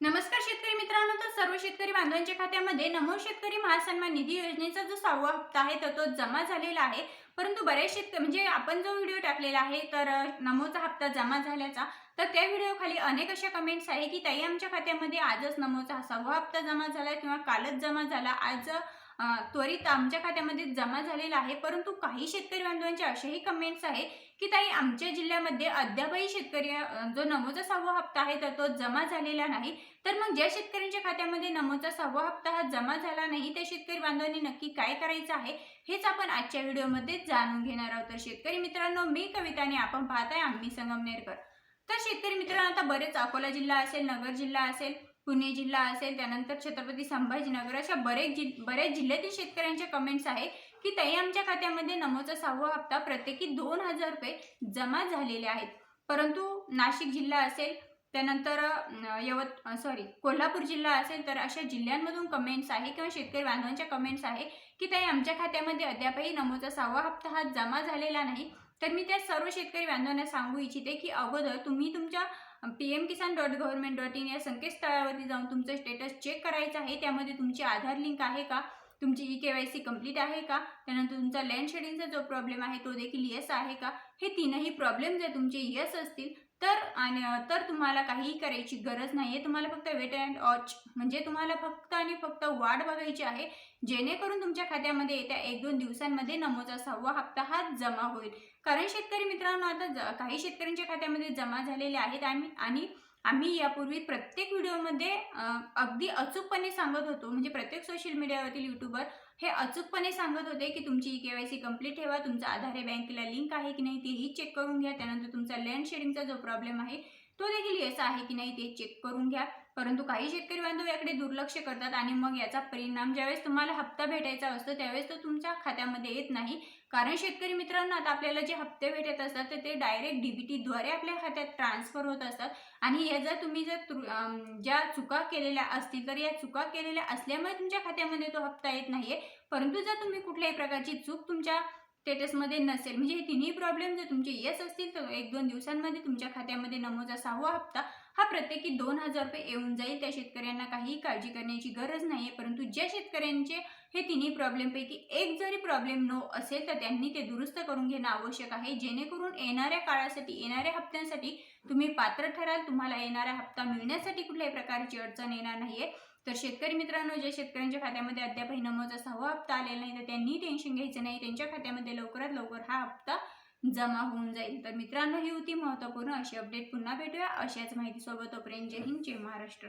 नमस्कार शेतकरी मित्रांनो तर सर्व शेतकरी बांधवांच्या खात्यामध्ये नमो शेतकरी महासन्मान निधी योजनेचा जो सहावा हप्ता आहे तर तो जमा झालेला आहे. परंतु बऱ्याच शेतकरी म्हणजे आपण जो व्हिडिओ टाकलेला आहे तर नमोचा हप्ता जमा झाल्याचा तर त्या व्हिडिओखाली अनेक अशा कमेंट्स आहे की ताई आमच्या खात्यामध्ये आजच नमोचा सहावा हप्ता जमा झाला किंवा कालच जमा झाला. आज त्वरित आमच्या खात्यामध्ये जमा झालेला आहे. परंतु काही शेतकरी बांधवांचे असेही कमेंट्स आहे की ताई आमच्या जिल्ह्यामध्ये अद्यापही शेतकरी जो नमोचा सहावा हप्ता आहे तर तो जमा झालेला नाही. तर मग ज्या शेतकऱ्यांच्या खात्यामध्ये नमोचा सहावा हप्ता हा जमा झाला नाही त्या शेतकरी बांधवांनी नक्की काय करायचं आहे हेच आपण आजच्या व्हिडिओमध्ये जाणून घेणार आहोत. तर शेतकरी मित्रांनो मी कविता आणि आपण पाहताय आम्ही संगमनेरकर. तर शेतकरी मित्रांनो आता बरेच अकोला जिल्हा असेल नगर जिल्हा असेल पुणे जिल्हा असेल त्यानंतर छत्रपती संभाजीनगर अशा बरेच जि बऱ्याच जिल्ह्यातील शेतकऱ्यांचे कमेंट्स आहे की ताई आमच्या खात्यामध्ये नमोचा सहावा हप्ता प्रत्येकी दोन हजार रुपये जमा झालेले आहेत. परंतु नाशिक जिल्हा असेल त्यानंतर यवत सॉरी कोल्हापूर जिल्हा असेल तर अशा जिल्ह्यांमधून कमेंट्स आहे किंवा शेतकरी बांधवांच्या कमेंट्स आहे की ताई आमच्या खात्यामध्ये अद्यापही नमोचा सहावा हप्ता हा जमा झालेला नाही. तर मी त्या सर्व शेतकरी बांधवांना सांगू इच्छिते की अगोदर तुम्ही तुमच्या P M Kisan dot government dot in या संकेतस्थळावरती जाऊन तुमचं स्टेटस चेक करायचं आहे. त्यामध्ये तुमची आधार लिंक आहे का? तुमची e K Y C complete आहे का? त्यानंतर तुमचा लँड शेडिंगचा जो प्रॉब्लेम आहे तो देखील येस आहे का? हे तीनही प्रॉब्लेम जर तुमचे येस असतील तर आणि तर तुम्हाला काहीही करायची गरज नाही आहे तुम्हाला फक्त वेट अँड वॉच म्हणजे तुम्हाला फक्त आणि फक्त वाढ बघायची आहे जेणेकरून तुमच्या खात्यामध्ये येत्या एक दोन दिवसांमध्ये नमोचा सहावा हप्ता हा जमा होईल. कारण शेतकरी मित्रांनो आता ज- काही शेतकऱ्यांच्या खात्यामध्ये जमा झालेले आहेत आणि आणि आम्ही यापूर्वी प्रत्येक व्हिडिओमध्ये अगदी अचूकपणे सांगत होतो म्हणजे प्रत्येक सोशल मीडियावरील युट्यूबर हे अचूकपणे सांगत होते की तुमची e K Y C complete ठेवा तुमचा आधार हे बँकेला लिंक आहे की नाही तेही चेक करून घ्या त्यानंतर तुमचा लँड शेडिंगचा जो प्रॉब्लेम आहे तो देखील येस आहे की नाही ते चेक करून घ्या. परंतु काही शेतकरी बांधव याकडे दुर्लक्ष करतात आणि मग याचा परिणाम ज्यावेळेस तुम्हाला हप्ता भेटायचा असतो त्यावेळेस तो तुमच्या खात्यामध्ये येत नाही. कारण शेतकरी मित्रांनो आता आपल्याला जे हप्ते भेटत असतात तर ते डायरेक्ट डीबीटीद्वारे आपल्या खात्यात ट्रान्सफर होत असतात. आणि या जर तुम्ही जर ज्या चुका केलेल्या असतील तर या चुका केलेल्या असल्यामुळे तुमच्या खात्यामध्ये तो हप्ता येत नाहीये. परंतु जर तुम्ही कुठल्याही प्रकारची चूक तुमच्या स्टेटसमध्ये नसेल. म्हणजे हे तिन्ही प्रॉब्लेम जर तुमचे येस असतील तर एक दोन दिवसांमध्ये तुमच्या खात्यामध्ये नमोचा सहावा हप्ता. हा प्रत्येकी दोन हजार रुपये येऊन जाईल. त्या शेतकऱ्यांना काहीही काळजी करण्याची गरज नाही आहे परंतु ज्या शेतकऱ्यांचे हे तिन्ही प्रॉब्लेमपैकी एक जरी प्रॉब्लेम नो असेल तर त्यांनी ते दुरुस्त करून घेणं आवश्यक आहे. जेणेकरून येणाऱ्या काळासाठी येणाऱ्या हप्त्यांसाठी तुम्ही पात्र ठराल. तुम्हाला येणारा हप्ता मिळण्यासाठी कुठल्याही प्रकारची अडचण येणार नाहीये. तर शेतकरी मित्रांनो ज्या शेतकऱ्यांच्या खात्यामध्ये अद्यापही नमोचा सहावा हप्ता आलेला नाही तर त्यांनी टेन्शन घ्यायचं नाही. त्यांच्या खात्यामध्ये लवकरात लवकर हा हप्ता जमा होऊन जाईल. तर मित्रांनो ही होती महत्त्वपूर्ण अशी अपडेट पुन्हा भेटूया अशाच माहितीसोबत. तोपर्यंत जय हिंद जय महाराष्ट्र.